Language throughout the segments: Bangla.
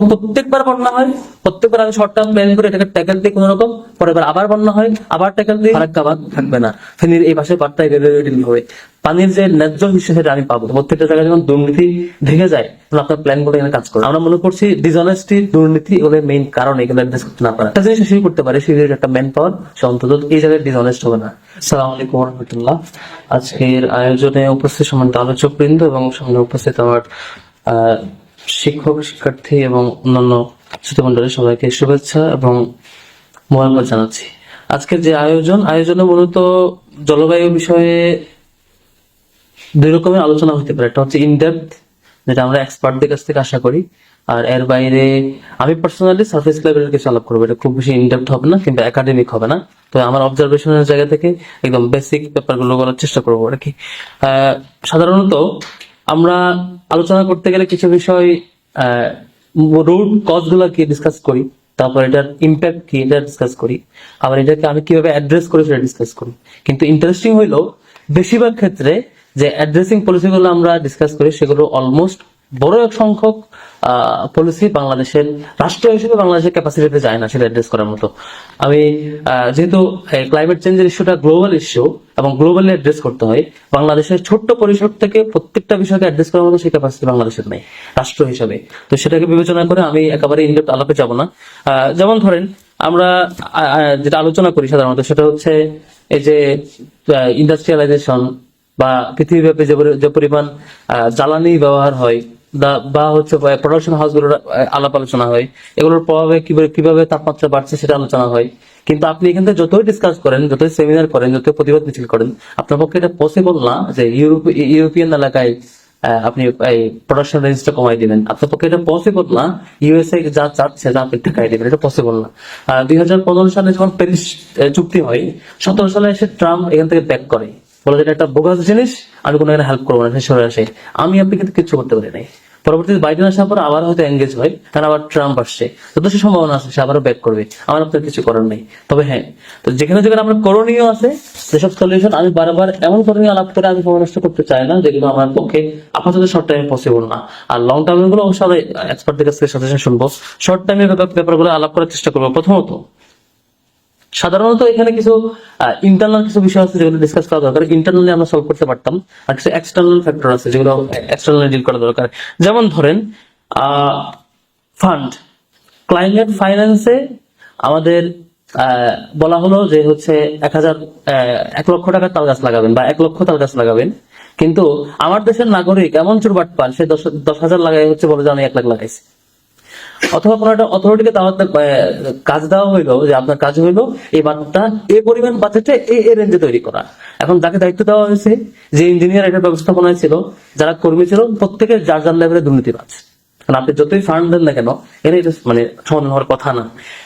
প্রত্যেকবার বন্যা হয়, প্রত্যেকবার আমি শর্ট টার্ম প্ল্যান করে এটাকে ট্যাকেল দিই কোনো রকম, পরের আবার বন্যা হয়, আবার ট্যাকেল দিই ফারাক্কা বাদ থাকবে না। ফেনীর এই পাশে বার্তা এভাবে হবে। পানির যে ন্যায্য হিসেবে সেটা আমি পাবো। প্রত্যেকটা জায়গায় যখন দুর্নীতি ঢেকে যায় তখন আপনার প্ল্যান করে এখানে কাজ করে আমরা মনে করছি ডিসঅনেস্টি দুর্নীতি ওদের মেইন কারণ এগুলো অ্যাড্রেস করতে না পারে। একটা জিনিস শুরু করতে পারে, সেই একটা ম্যান পাওয়ার সে অন্তত এই জায়গায় ডিসঅনেস্ট হবে না। সালাম আলাইকুম রহমতুল্লাহ আজকের আয়োজনে উপস্থিত সম্মানিত আলোচক বৃন্দ এবং সামনে উপস্থিত আমার শিক্ষক, শিক্ষার্থী এবং অন্যান্য শ্রোতমণ্ডলী সবাইকে শুভেচ্ছা এবং মোবারকবাদ জানাচ্ছি। আজকের যে আয়োজন, আয়োজনে মূলত জলবায়ু বিষয়ে দুই রকমের আলোচনা হতে পারে। একটা হচ্ছে ইনডেপথ যেটা আমরা এক্সপার্টদের কাছ থেকে আশা করি, আর এর বাইরে আমি পার্সোনালি সার্ফেস লেভেলের কিছু আলাপ করব। এটা খুব বেশি ইনডেপথ হবে না, কিংবা একাডেমিক হবে না। তো আমার অবজারভেশনের জায়গা থেকে একদম বেসিক ব্যাপারগুলো বলার চেষ্টা করব আর কি। সাধারণত আমরা আলোচনা করতে গেলে কিছু বিষয় রুট কজ কি ডিসকাস করি, তারপর এটার ইম্প্যাক্ট কি এটা ডিসকাস করি, আবার এটাকে আমি কীভাবে অ্যাড্রেস করি সেটা ডিসকাস করি। কিন্তু ইন্টারেস্টিং হইল, বেশিরভাগ ক্ষেত্রে যে অ্যাড্রেসিং পলিসিগুলো আমরা ডিসকাস করি, সেগুলো অলমোস্ট বড় এক সংখ্যক পলিসি বাংলাদেশের রাষ্ট্র হিসেবে বাংলাদেশের ক্যাপাসিটিতে যায় না সেটা অ্যাড্রেস করার মতো। আমি যেহেতু ক্লাইমেট চেঞ্জের ইস্যুটা গ্লোবাল ইস্যু এবং গ্লোবালি অ্যাড্রেস করতে হয়, বাংলাদেশের ছোট্ট পরিসর থেকে প্রত্যেকটা বিষয়কে অ্যাড্রেস করার মতো সেই ক্যাপাসিটি বাংলাদেশের নেই, রাষ্ট্র হিসেবে। তো সেটাকে বিবেচনা করে আমি একেবারে ইনডেপ্থ আলাপে যাব না। যেমন ধরেন, আমরা যেটা আলোচনা করি সাধারণত সেটা হচ্ছে এই যে ইন্ডাস্ট্রিয়ালাইজেশন বা পৃথিবীব্যাপী যে পরিমাণ জ্বালানি ব্যবহার হয় বা হচ্ছে প্রোডাকশন হাউসগুলোর আলাপ আলোচনা হয়। এগুলোর প্রভাবে কীভাবে কীভাবে তাপমাত্রা বাড়ছে সেটা আলোচনা হয়। কিন্তু আপনি এখান থেকে যতই ডিসকাস করেন, যতই সেমিনার করেন, যতই প্রতিবাদ মিছিল করেন, আপনার পক্ষে এটা পসিবল না যে ইউরোপ ইউরোপিয়ান এলাকায় আপনি, এই প্রোডাকশন রেঞ্জটা কমাই দিবেন। আপনার পক্ষে এটা পসিবল না ইউএসএ যা চাচ্ছে, যা আপনি ঠেকাই দিবেন, এটা পসিবল না। দুই হাজার পনেরো সালে যখন প্যারিস চুক্তি হয়, সতেরো সালে এসে ট্রাম্প এখান থেকে ব্যাক করে। বলে এটা একটা বোগাস জিনিস, আমি কোনো হেল্প করব না সরে আসে। আমি আপনি কিন্তু কিছু করতে পারি নাই। পরবর্তীতে বাইডেন আসার পর আবার হয়তো এঙ্গেজ হয়, কারণ আবার ট্রাম্প আসছে। যথেষ্ট সম্ভাবনা আছে, সে আবারও ব্যাক করবে। আমার আপনার কিছু করার নেই। তবে হ্যাঁ তো যেখানে যেখানে আমরা করণীয় আছে, যেসব সলিউশন আমি বারবার এমন করণীয় আলাপ করে আমি সময় নষ্ট করতে চাই না, যেগুলো আমার পক্ষে আপাতত শর্ট টাইমে পসিবল না। আর লং টার্মগুলো অবশ্যই এক্সপার্টদের কাছ থেকে সাজেশন শুনব। শর্ট টাইমে ব্যাপারগুলো আলাপ করার চেষ্টা করব। প্রথমত সাধারণত এখানে কিছু ইন্টারনাল কিছু বিষয় আছে যেগুলো ডিসকাস করা দরকার। ইন্টারনালি আমরা সলভ করতে পারতাম, আর কিছু এক্সটার্নাল ফ্যাক্টর আছে যেগুলো এক্সটার্নালি ডিল করা দরকার। যেমন ধরেন ফান্ড ক্লাইমেট ফাইন্যান্সে আমাদের বলা হলো যে হচ্ছে এক হাজার এক লক্ষ টাকার তাল গাছ লাগাবেন বা এক লক্ষ তাল গাছ লাগাবেন। কিন্তু আমার দেশের নাগরিক এমন চুরবাট পান, সে দশ দশ হাজার লাগাই হচ্ছে বলে যে আমি এক লাখ লাগাইছি। অথবা কোনো একটা অথরিটিকে তার কাজ দেওয়া হইল, যে আপনার কাজ হইল, এই বাঁধটা এ পরিমাণ বাজেটে এই এই রেঞ্জে তৈরি করা। এখন যাকে দায়িত্ব দেওয়া হয়েছে, যে ইঞ্জিনিয়ার এটা ব্যবস্থাপনায় ছিল, যারা কর্মী ছিল, প্রত্যেকের যার যার লেভেলে দুর্নীতিবাজ। আপনি যতই ফান্ড দেন না কেন এটা মানে সমাধান হওয়ার কথা না।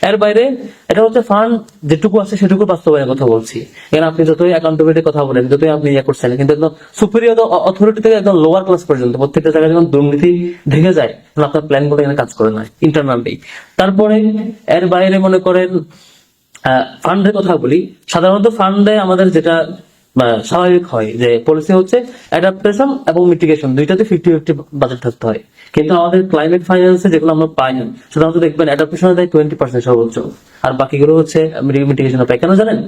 এর বাইরে, এটা হচ্ছে ফান্ড যেটুকু আছে সেটুকু বাস্তবায়নের কথা বলছি। এখানে আপনি যতই অ্যাকাউন্টেবিলিটির কথা বলেন, যতই আপনি ইয়ে করছেন, কিন্তু একদম সুপিরিয়র অথরিটি থেকে একদম লোয়ার ক্লাস পর্যন্ত, প্রত্যেকটা জায়গায় যখন দুর্নীতি ঢেকে যায়, তখন আপনার প্ল্যানগুলো এখানে কাজ করে না ইন্টারনালি তারপরে, এর বাইরে মনে করেন ফান্ডের কথা বলি, সাধারণত ফান্ডে আমাদের যেটা স্বাভাবিক হয় যে পলিসি হচ্ছে অ্যাডাপ্টেশন এবং মিটিগেশন দুইটাতে ফিফটি ফিফটি বাজেট থাকতে হয়। কিন্তু আমাদের ক্লাইমেট ফাইন্যান্সে যেগুলো আমরা পাই না সাধারণত দেখবেন অ্যাডাপ্টেশনে দেয় টোয়েন্টি পার্সেন্ট সর্বোচ্চ। আর বাকিগুলো হচ্ছে মিটিগেশনে পাই কেন জানেন?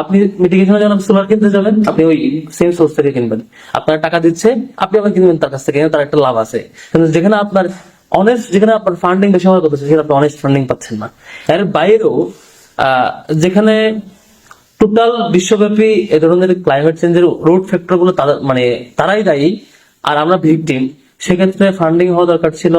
আপনি মিটিগেশনে যখন সোলার কিনতে যাবেন, আপনি ওই সেম সোর্স থেকে কিনবেন। আপনার টাকা দিচ্ছে, আপনি আবার কিনবেন তার কাছ থেকে তার একটা লাভ আছে। কিন্তু যেখানে আপনার অনেস্ট যেখানে আপনার ফান্ডিং বেশি হওয়ার কথা, সেখানে আপনি অনেস্ট ফান্ডিং পাচ্ছেন না। এর বাইরেও যেখানে টোটাল বিশ্বব্যাপী এ ধরনের ক্লাইমেট চেঞ্জের রোড ফ্যাক্টরগুলো মানে তারাই দায়ী। আর আমরা ভিকটিম সেক্ষেত্রে ফান্ডিং হওয়া দরকার ছিল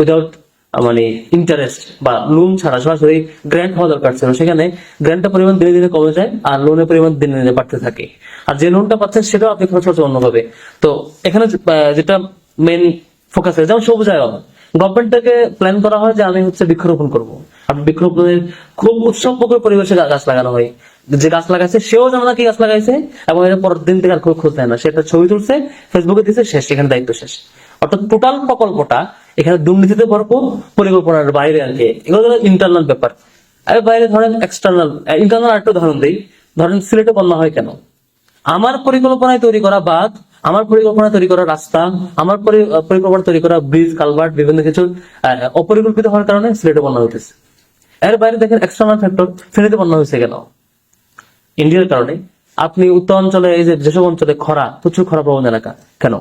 উইদাউট মানে ইন্টারেস্ট বা লোন ছাড়া, সরাসরি গ্র্যান্ট হওয়া দরকার ছিল। সেখানে গ্র্যান্টের পরিমাণ দিনে দিনে কমে যায় আর লোনের পরিমাণ দিনে দিনে বাড়তে থাকে। আর যে লোনটা পাচ্ছেন সেটাও আপনি খরচ করছেন অন্যভাবে। তো এখানে যেটা মেন ফোকাস আছে যেমন সবুজায়ন গভর্নমেন্ট থেকে প্ল্যান করা হয় যে আমি হচ্ছে বৃক্ষরোপণ করব। আর বৃক্ষরোপণের খুব উৎসব পরিবেশে গাছ লাগানো হয়। যে গাছ লাগাইছে, সেও জানে না কি গাছ লাগাইছে এবং এটা পরের দিন থেকে আর খোঁজ নেয় না। সেটা ছবি তুলছে ফেসবুকে দিচ্ছে শেষ, এখানে দায়িত্ব শেষ। অর্থাৎ টোটাল প্রকল্পটা এখানে দুর্নীতিতে ভরপুর, পরিকল্পনার বাইরে আর কি। এগুলো ইন্টারনাল ব্যাপার। আর বাইরে ধরেন এক্সটার্নাল ইন্টারনাল আরেকটা উদাহরণ দিই। ধরেন সিলেটে বন্যা হয় কেন? আমার পরিকল্পনায় তৈরি করা বাঁধ, আমার পরিকল্পনা তৈরি করা রাস্তা, আমার পরিকল্পনা তৈরি করা ব্রিজ কালভার্ট বিভিন্ন কিছু অপরিকল্পিত হওয়ার কারণে সিলেটে বন্যা হইতেছে। এর বাইরে দেখেন এক্সটার্নাল ফ্যাক্টর ফেনীতে বন্যা হয়েছে কেন? ইন্ডিয়ার কারণে আপনি উত্তর অঞ্চলে, এই যে যেসব অঞ্চলে খরা, প্রচুর খরা প্রবণ এলাকা, কেন?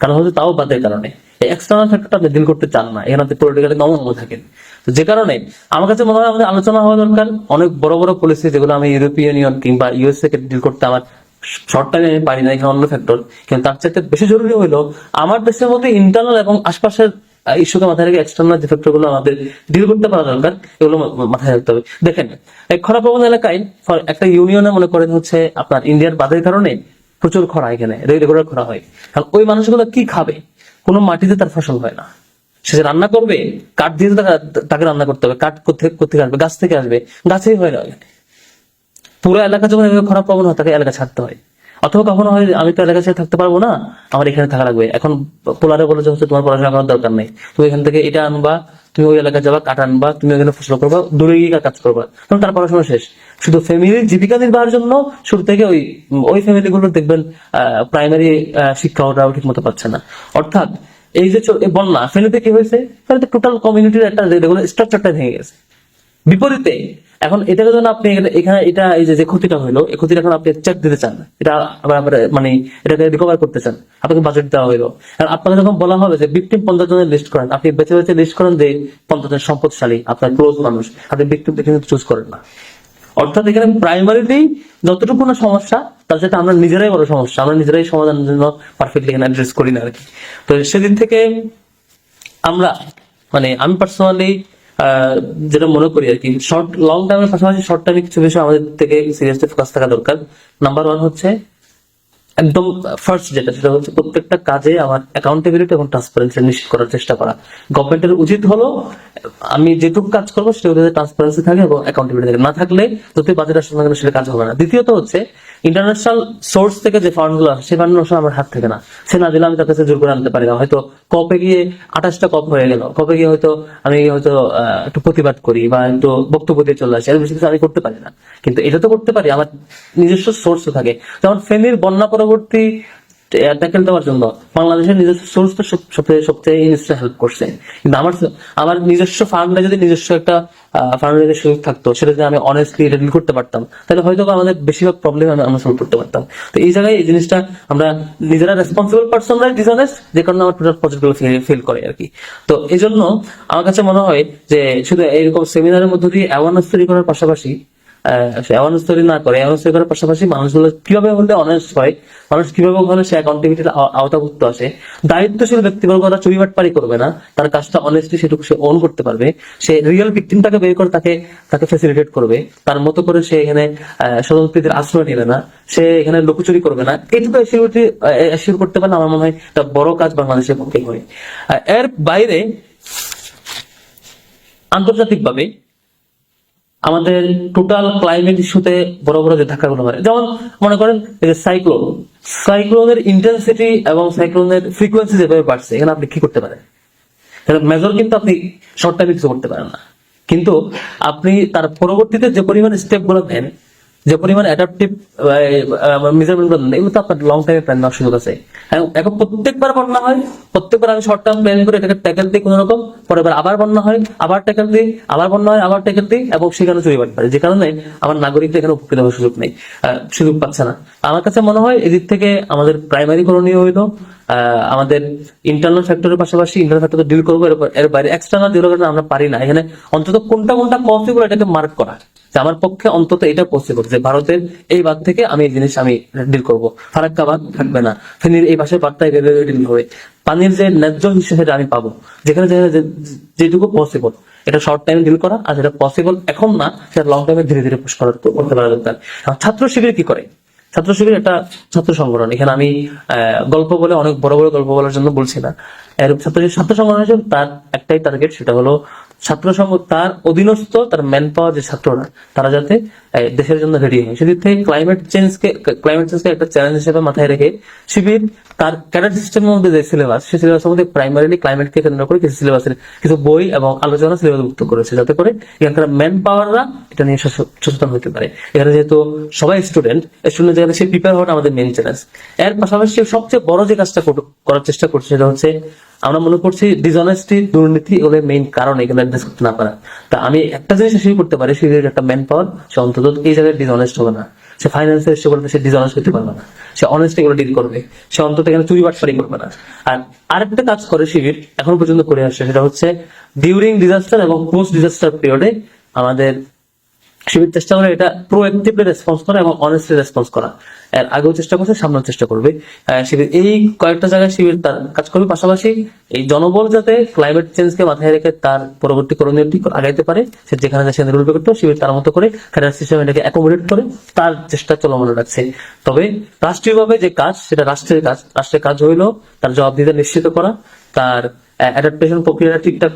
কারণ হচ্ছে তাও বাদের কারণে। এক্সটার্নাল ফ্যাক্টরটা আপনি ডিল করতে চান না, এখানে আপনি পলিটিক্যালি নমন থাকেন। তো যে কারণে আমার কাছে মনে হয় আমাদের আলোচনা হওয়া দরকার। অনেক বড় বড় পলিসি যেগুলো আমি ইউরোপিয়ান ইউনিয়ন কিংবা ইউএসএ কে ডিল করতে আমার শর্ট টাইমে আমি পারি না, এখানে অন্য ফ্যাক্টর কিন্তু তার চাইতে বেশি জরুরি হলো আমার দেশের মধ্যে ইন্টারনাল এবং আশপাশের ইস্যুকে মাথায় রেখে এক্সটার্নাল যে ফ্যাক্টরগুলো আমাদের ডিল করতে পারা দরকার, এগুলো মাথায় রাখতে হবে। দেখেন, এই খরা প্রবণ এলাকায় একটা ইউনিয়নে মনে করেন হচ্ছে আপনার ইন্ডিয়ার বাদের কারণে প্রচুর খরা এখানে, রেগুলার খরা হয়। কারণ ওই মানুষগুলো কি খাবে? কোনো মাটিতে তার ফসল হয় না। সে রান্না করবে, কাঠ দিয়ে তাকে- রান্না করতে হবে, কাঠ কোথেকে আসবে, গাছ থেকে আসবে, গাছেই হয় না পুরো এলাকা যখন খারাপ প্রবণ হয়, তাকে এলাকা ছাড়তে হয়। অথবা কখনো হয় আমি তো এলাকা ছেড়ে থাকতে পারব না, আমার এখানে থাকা লাগবে। এখন পোলারে বলে যে হচ্ছে তোমার পড়াশোনা করার দরকার নেই। তুমি এখান থেকে এটা আনবা, তুমি ওই এলাকায় যাবা, কাঠ আনবা, তুমি ওখানে ফসল করবা, দূরে গিয়ে কাজ করবা। তখন তার পড়াশোনা শেষ। শুধু ফ্যামিলির জীবিকা নির্বাহের জন্য শুরু থেকে ওই ওই ফ্যামিলি গুলো দেখবেন প্রাইমারি শিক্ষা ওরা ঠিক মতো পাচ্ছে না। অর্থাৎ এই যে বন্যা ফেনীতে কি হয়েছে? টোটাল কমিউনিটির একটা স্ট্রাকচারটা ভেঙে গেছে। বিপরীতে, এখন এটাকে যখন আপনি এখানে- এটা, এই যে ক্ষতিটা হলো, এই ক্ষতিটা এখন আপনি চেক দিতে চান। এটা আবার মানে এটাকে রিকভার করতে চান। আপনাকে বাজেট দেওয়া হলো। আর আপনাকে যখন বলা হবে যে ভিকটিম পঞ্চাশ জনের লিস্ট করেন, আপনি বেছে বেছে লিস্ট করেন যে পঞ্চাশ জন সম্পদশালী, আপনার ক্লোজ মানুষ। আপনি ভিকটিম দেখে চুজ করেন না। অর্থাৎ এখানে প্রাইমারিলি যতটুকু না সমস্যা, তার সাথে আমরা নিজেরাই বড় সমস্যা। আমরা নিজেরাই সমাধানের জন্য পারফেক্টলি এখানে অ্যাড্রেস করি না আর কি। তো সেদিন থেকে আমরা মানে আমি পার্সোনালি যেটা মনে করি আর কি শর্ট লং টার্মের পাশাপাশি শর্ট টার্মে কিছু বিষয় আমাদের থেকে সিরিয়াসলি ফোকাস থাকা দরকার। নাম্বার ওয়ান হচ্ছে একদম ফার্স্ট যেটা, সেটা হচ্ছে প্রত্যেকটা কাজে আমার অ্যাকাউন্টেবিলিটি এবং ট্রান্সপারেন্সি নিশ্চিত করার চেষ্টা করা। গভর্নমেন্টের উচিত হলো, আমি যেটুকু কাজ করব, সেটা ট্রান্সপারেন্সি থাকে এবং অ্যাকাউন্টেবিলিটি থাকে। না থাকলে যদি বাজেট আসলে না সেটা কাজ হবে না। দ্বিতীয়ত হচ্ছে ইন্টারন্যাশনাল সোর্স থেকে যে ফান্ডগুলো আসে সেই ফান্ড আমার হাত থেকে না। সে না দিলে আমি তার কাছে জোর করে আনতে পারি না। হয়তো কপে গিয়ে আঠাশটা কপ হয়ে গেল। কপে গিয়ে হয়তো আমি হয়তো একটু প্রতিবাদ করি বা একটু বক্তব্য দিয়ে চলে আসি। বেশি কিছু আমি করতে পারি না। কিন্তু এটা তো করতে পারি। আমার নিজস্ব সোর্সও থাকে। যেমন ফেনীর বন্যা পরবর্তী ট্যাকেল দেওয়ার জন্য বাংলাদেশের নিজস্ব সোর্স তো জিনিসটা হেল্প করছে। কিন্তু আমার আমার নিজস্ব ফান্ডে যদি নিজস্ব একটা ফান্ডের সুযোগ থাকতো, সেটা যদি আমি অনেস্টলি করতে পারতাম, তাহলে হয়তো আমাদের বেশিরভাগ প্রবলেম আমরা সলভ করতে পারতাম। তো এই জায়গায় এই জিনিসটা আমরা নিজেরা রেসপন্সিবল পার্সনরা ডিসঅনেস্ট যে কারণে আমার টোটাল প্রজেক্টগুলো ফেল করে আর কি। তো এই জন্য আমার কাছে মনে হয় যে শুধু এইরকম সেমিনারের মধ্য দিয়ে অ্যাওয়ারনেস তৈরি করার পাশাপাশি অ্যাওয়ারনেস তৈরি না করে অ্যাওয়ারনেস তৈরি করার পাশাপাশি মানুষগুলো কীভাবে হলে অনেস্ট হয়, মানুষ কীভাবে ওখানে সে অ্যাকাউন্টেবিলিটির আওতাভুক্ত আসে, দায়িত্বশীল ব্যক্তিবর্গরা চুরিবাটপারি করবে না, তার কাজটা অনেস্টলি সেটুকু সে অন করতে পারবে, সে রিয়েল ভিকটিমটাকে বের করে তাকে তাকে ফেসিলিটেট করবে, তার মতো করে সে এখানে স্বতন্ত্রীদের আশ্রয় নেবে না, সে এখানে লুকোচুরি করবে না এইটুকু অ্যাসিউরিটি অ্যাসিউর করতে পারলে আমার মনে হয় একটা বড় কাজ বাংলাদেশের পক্ষে হয়। এর বাইরে আন্তর্জাতিকভাবে আমাদের টোটাল ক্লাইমেট ইস্যুতে বড় বড় যে ধাক্কাগুলো হয় যেমন মনে করেন সাইক্লোন সাইক্লোনের ইন্টেন্সিটি এবং সাইক্লোনের ফ্রিকোয়েন্সি যেভাবে বাড়ছে, এখানে আপনি কি করতে পারেন? মেজর কিন্তু আপনি শর্ট টাইমে কিছু করতে পারেন না। কিন্তু আপনি তার পরবর্তীতে যে পরিমাণ স্টেপগুলো নেন যে পরিমাণ অ্যাডাপটিভ মেজারমেন্টগুলো এগুলো তো আপনার লং টাইমে প্ল্যান নেওয়ার সুযোগ আছে। এখন এখন প্রত্যেকবার বন্যা হয়, প্রত্যেকবার আমি শর্ট টার্ম প্ল্যান করে, এটাকে ট্যাকেল দিই কোনো রকম, পরের আবার বন্যা হয়, আবার ট্যাকেল দিই, আবার বন্যা হয়, আবার ট্যাকেল দিই, এবং সেখানে চুরি বাড়তে পারে যে কারণে আমার নাগরিকদের এখানে উপকৃত হওয়ার সুযোগ নেই সুযোগ পাচ্ছে না। আমার কাছে মনে হয় এদিক থেকে আমাদের প্রাইমারি করণীয় হইল আমাদের ইন্টারনাল ফ্যাক্টরের পাশাপাশি ইন্টারনাল ফ্যাক্টর ডিল করব, এর বাইরে এক্সটার্নাল যেগুলো আমরা পারি না। এখানে অন্তত কোনটা কোনটা পসিবল এটাকে মার্ক করা। আমার পক্ষে অন্তত এটা পসিবল যে ভারতের এই বাদ থেকে আমি এই জিনিস আমি ডিল করব। ফারাক্কা বাদ থাকবে না। ফেনীর এই পাশে বাদটাই ডিল হবে। পানির যে ন্যায্য হিসেবে সেটা আমি পাবো। যেখানে যেটুকু পসিবল এটা শর্ট টাইমে ডিল করা আর যেটা পসিবল এখন না, সেটা লং টাইমে ধীরে ধীরে পুশ করা করতে পারা দরকার ছাত্র শিবির কি করে? ছাত্র শিবির একটা ছাত্র সংগঠন। এখানে আমি গল্প বলে অনেক বড় বড় গল্প বলার জন্য বলছি না। ছাত্র ছাত্র সংগঠন হিসেবে তার একটাই টার্গেট সেটা হলো ছাত্র সংঘ তার অধীনস্থ, তার ম্যান পাওয়ার যে ছাত্ররা, তারা যাতে দেশের জন্য রেডি হয়। সেদিক থেকে ক্লাইমেট চেঞ্জকে ক্লাইমেট চেঞ্জকে একটা চ্যালেঞ্জ হিসেবে মাথায় রেখে শিবির তার ক্যাডার সিস্টেমের মধ্যে যে সিলেবাস সেই সিলেবাসের মধ্যে প্রাইমারিলি ক্লাইমেটকে কেন্দ্র করে কিছু সিলেবাসের কিছু বই এবং আলোচনা সিলেবাসভুক্ত করেছে, যাতে করে এখানকার ম্যান পাওয়াররা এটা নিয়ে সচ- সচেতন হতে পারে। এখানে যেহেতু সবাই স্টুডেন্ট স্টুডেন্ট যেখানে সে প্রিপেয়ার হওয়াটা আমাদের মেন চ্যালেঞ্জ এর পাশাপাশি সবচেয়ে বড় যে কাজটা করার চেষ্টা করছে সেটা হচ্ছে আমরা মনে করছি ডিসঅনেস্টি দুর্নীতি ওগুলো মেইন কারণ এগুলো অ্যাড্রেস করতে না পারা। তা আমি একটা জিনিস শুরু করতে পারি সে একটা ম্যান পাওয়ার সে অন্তত এই জায়গায় ডিসঅনেস্ট হবে না। সে ফাইন্যান্সের সেগুলোতে সে ডিসঅনেস্ট হতে পারবে না। সে অনেস্ট এগুলো ডিল করবে। সে অন্তত এখানে চুরি বাটপারি করবে না। আর আরেকটা কাজ করে শিবির, এখন পর্যন্ত করে আসছে, সেটা হচ্ছে ডিউরিং ডিজাস্টার এবং পোস্ট ডিজাস্টার পিরিয়ডে আমাদের শিবির চেষ্টা করে এটা প্রোঅ্যাক্টিভলি রেসপন্স করা এবং অনেস্টলি রেসপন্স করা। এর আগেও চেষ্টা করছে সামনের চেষ্টা করবে। শিবির এই কয়েকটা জায়গায় শিবির তার কাজ করবে। পাশাপাশি এই জনবল যাতে ক্লাইমেট চেঞ্জকে মাথায় রেখে তার পরবর্তী করণীয়টি আগাইতে পারে, সে যেখানে যা সেখানে রুল শিবির তার মতো করে ফেডারেল সিস্টেম এটাকে অ্যাকোমোডেট করে, তার চেষ্টা চলমান রাখছে। তবে রাষ্ট্রীয়ভাবে যে কাজ, সেটা রাষ্ট্রের কাজ রাষ্ট্রের কাজ হইল তার জবাবদিহিতা নিশ্চিত করা, তার অ্যাডাপ্টেশন প্রক্রিয়াটা ঠিকঠাক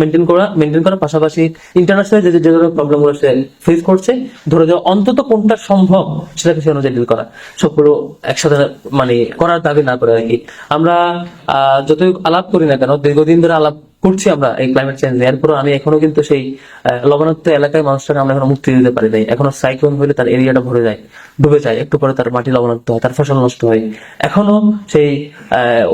মেনটেন করা মেনটেন করার পাশাপাশি ইন্টারন্যাশনাল যে যে ধরনের প্রবলেমগুলো সে ফেস করছে, ধরে যাওয়া অন্তত কোনটা সম্ভব সেটাকে সে অনুযায়ী ডিল করা। সবগুলো একসাথে মানে করার দাবি না করে আর কি। আমরা যতই আলাপ করি না কেন, দীর্ঘদিন ধরে আলাপ করছি আমরা এই ক্লাইমেট চেঞ্জ এরপর আমি এখনও কিন্তু সেই লবণাক্ত এলাকায় মানুষটাকে আমরা এখনও মুক্তি দিতে পারি নাই। এখনও সাইক্লোন হলে তার এরিয়াটা ভরে যায়। ডুবে যায়, একটু পরে তার মাটি লবণাক্ত হয়, তার ফসল নষ্ট হয়। এখনও সেই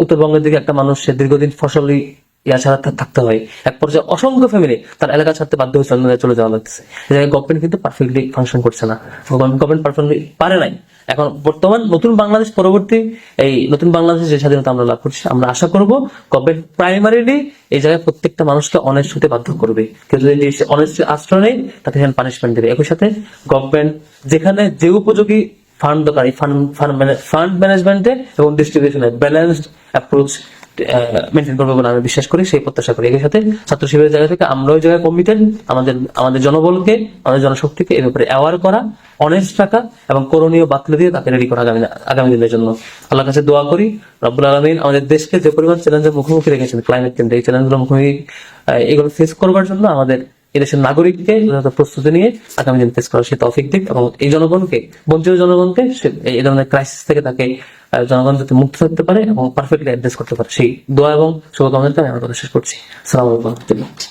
উত্তরবঙ্গের দিকে একটা মানুষ, সে দীর্ঘদিন ফসলই ইয়া ছাড়া থাকতে হয়। এক পর্যায়ে অসংখ্য ফ্যামিলি তার এলাকা ছাড়তে বাধ্য হয়েছে চলে যাওয়া লাগছে গভর্নমেন্ট কিন্তু পারফেক্টলি ফাংশন করছে না। গভর্নমেন্ট পারফেক্টলি পারে নাই। এখন বর্তমান নতুন বাংলাদেশ পরবর্তী এই নতুন বাংলাদেশ যে স্বাধীনতা আমরা লাভ করছি, আমরা আশা করব গভর্নমেন্ট প্রাইমারিলি এই জায়গায় প্রত্যেকটা মানুষকে অনেস্ট হতে বাধ্য করবে। কেউ যদি অনেস্ট আশ্রয় নেই তাতে সেখানে পানিশমেন্ট দেবে। একই সাথে গভর্নমেন্ট যেখানে যে উপযোগী ফান্ড দরকার ফান্ড ফান্ড ফান্ড ম্যানেজমেন্টে এবং ডিস্ট্রিবিউশনে ব্যালেন্সড অ্যাপ্রোচ মেনটেন করবে বলে আমি বিশ্বাস করি, সেই প্রত্যাশা করি। এর সাথে ছাত্র শিবিরের জায়গা থেকে আমরা ওই জায়গায় কমিটেড আমাদের আমাদের জনবলকে, আমাদের জনশক্তিকে এই ব্যাপারে অ্যাওয়ার করা অনেস্ট টাকা এবং করণীয় বাতলে দিয়ে তাকে রেডি করা আগামী আগামী দিনের জন্য। আল্লাহর কাছে দোয়া করি, রব্বুল আলমিন আমাদের দেশকে যে পরিমাণ চ্যালেঞ্জের মুখোমুখি রেখেছেন ক্লাইমেট চেঞ্জ এই চ্যালেঞ্জগুলো মুখোমুখি এগুলো ফেস করবার জন্য আমাদের এদেশের নাগরিককে প্রস্তুতি নিয়ে আগামী দিন ফেস করার সে তফিক দিক এবং এই জনগণকে, বঞ্চিত জনগণকে এই ধরনের ক্রাইসিস থেকে তাকে জনগণ যাতে মুক্ত থাকতে পারে এবং পারফেক্টলি অ্যাড্রেস করতে পারে। সেই দোয়া এবং শুভকামনা আমি কথা শেষ করছি। সালাম আলাইকুম।